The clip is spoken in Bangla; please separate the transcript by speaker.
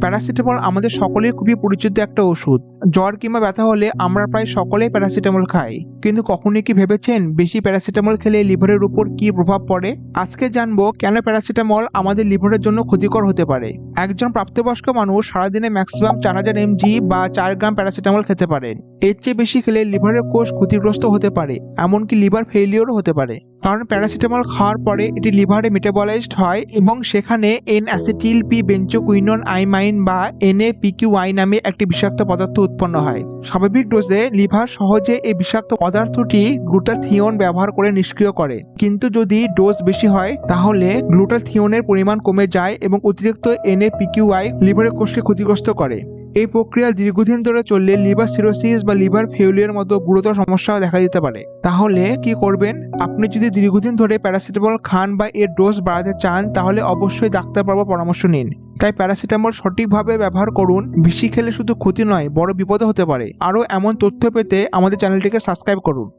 Speaker 1: প্যারাসিটামল আমাদের সকলের খুবই পরিচিত একটা ওষুধ। জ্বর কিংবা ব্যথা হলে আমরা প্রায় সকলেই প্যারাসিটামল খাই। কিন্তু কখনই কি ভেবেছেন বেশি প্যারাসিটামল খেলে লিভারের উপর কি প্রভাব পড়ে? আজকে জানব কেন প্যারাসিটামল আমাদের লিভারের জন্য ক্ষতিকর হতে পারে। একজন প্রাপ্তবয়স্ক মানুষ সারাদিনে ম্যাক্সিমাম চার হাজার এমজি বা চার গ্রাম প্যারাসিটামল খেতে পারেন। এর চেয়ে বেশি খেলে লিভারের কোষ ক্ষতিগ্রস্ত হতে পারে, এমনকি লিভার ফেলিওরও হতে পারে। কারণ প্যারাসিটামল খাওয়ার পরে এটি লিভারে মেটাবলাইজড হয় এবং সেখানে এন অ্যাসিটিল পি বেঞ্চোকুইনন আইমাইন বা এনএ পিকিউআই নামে একটি বিষাক্ত পদার্থ উৎপন্ন হয়। স্বাভাবিক ডোজে লিভার সহজে এই বিষাক্ত পদার্থটি গ্লুটাথিওন ব্যবহার করে নিষ্ক্রিয় করে। কিন্তু যদি ডোজ বেশি হয়, তাহলে গ্লুটাথিওনের পরিমাণ কমে যায় এবং অতিরিক্ত এনএ পিকিউআই লিভারের কোষকে ক্ষতিগ্রস্ত করে। এই প্রক্রিয়া দীর্ঘদিন ধরে চললে লিভার সিরোসিস বা লিভার ফেউলিয়ার মতো গুরুতর সমস্যা দেখা দিতে পারে। তাহলে কি করবেন? আপনি যদি দীর্ঘদিন ধরে প্যারাসিটামল খান বা এর ডোজ বাড়াতে চান, তাহলে অবশ্যই ডাক্তার বাবা পরামর্শ নিন। তাই প্যারাসিটামল সঠিকভাবে ব্যবহার করুন। বেশি খেলে শুধু ক্ষতি নয়, বড় বিপদও হতে পারে। আরও এমন তথ্য পেতে আমাদের চ্যানেলটিকে সাবস্ক্রাইব করুন।